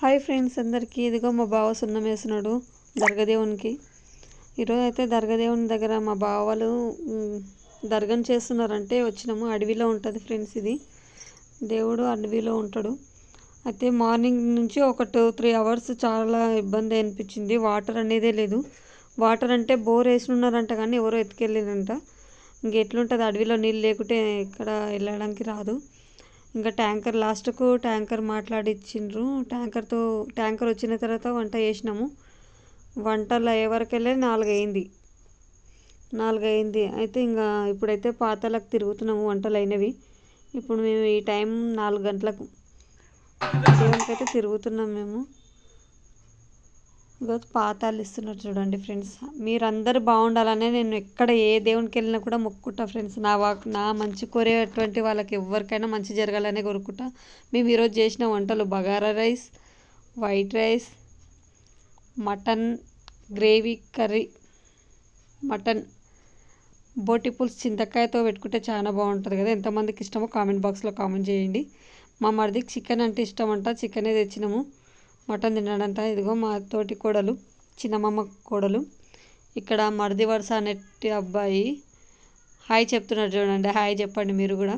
Hi friends అందరికీ. ఇదిగో మా బావ సున్నం వేసినాడు దర్గదేవునికి. ఈరోజు అయితే దర్గదేవుని దగ్గర మా బావలు దర్గం చేస్తున్నారంటే వచ్చినాము. అడవిలో ఉంటుంది ఫ్రెండ్స్ ఇది. దేవుడు అడవిలో ఉంటాడు. అయితే మార్నింగ్ నుంచి ఒక టూ త్రీ అవర్స్ చాలా ఇబ్బంది అనిపించింది. వాటర్ అనేదే లేదు. వాటర్ అంటే బోర్ వేసినారంట కానీ ఎవరో ఎత్తుకెళ్ళిరంట ఇంక ఎట్లుంటుంది అడవిలో నీళ్ళు లేకుంటే ఇక్కడ వెళ్ళడానికి రాదు. ఇంకా ట్యాంకర్ లాస్ట్కు ట్యాంకర్ మాట్లాడిచ్చిండ్రు. ట్యాంకర్తో ట్యాంకర్ వచ్చిన తర్వాత వంట చేసినాము. వంటలు అయ్యే వరకు వెళ్ళి నాలుగు అయింది నాలుగు అయింది అయితే ఇంకా ఇప్పుడైతే పాతలకు తిరుగుతున్నాము వంటలు అయినవి ఇప్పుడు మేము ఈ టైం నాలుగు గంటలకు. దేవునికి అయితే తిరుగుతున్నాం మేము. ఇగో పాతాలు ఇస్తున్నారు చూడండి ఫ్రెండ్స్. మీరందరూ బాగుండాలనే నేను ఎక్కడ ఏ దేవునికి వెళ్ళినా కూడా మొక్కుకుంటా ఫ్రెండ్స్. నా వా నా మంచి కోరేటువంటి వాళ్ళకి ఎవరికైనా మంచి జరగాలనే కోరుకుంటా. మేము ఈరోజు చేసిన వంటలు bagara rice white rice mutton gravy curry mutton బోటి పులుసు చింతకాయతో పెట్టుకుంటే చాలా బాగుంటుంది కదా. ఎంతమందికి ఇష్టమో కామెంట్ బాక్స్లో కామెంట్ చేయండి. మా మరిదికి చికెన్ అంటే ఇష్టం అంట చికెనే తెచ్చినాము. మటన్ తిన్నాడంట. ఇదిగో మా తోటి కోడలు చిన్నమ్మమ్మ కోడలు. ఇక్కడ మరిది వరుస అనేటి అబ్బాయి. హాయ్ చెప్తున్నాడు చూడండి. హాయ్ చెప్పండి మీరు కూడా.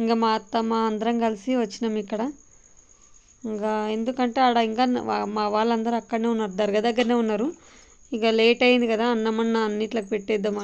ఇంకా మా అత్తమ్మ అందరం కలిసి వచ్చినాం ఇక్కడ. ఇంకా ఎందుకంటే ఆడ ఇంకా మా వాళ్ళందరూ అక్కడనే ఉన్నారు. దర్గా దగ్గరనే ఉన్నారు. ఇక లేట్ అయింది కదా అన్నమన్న అన్నిట్లకు పెట్టేద్దాం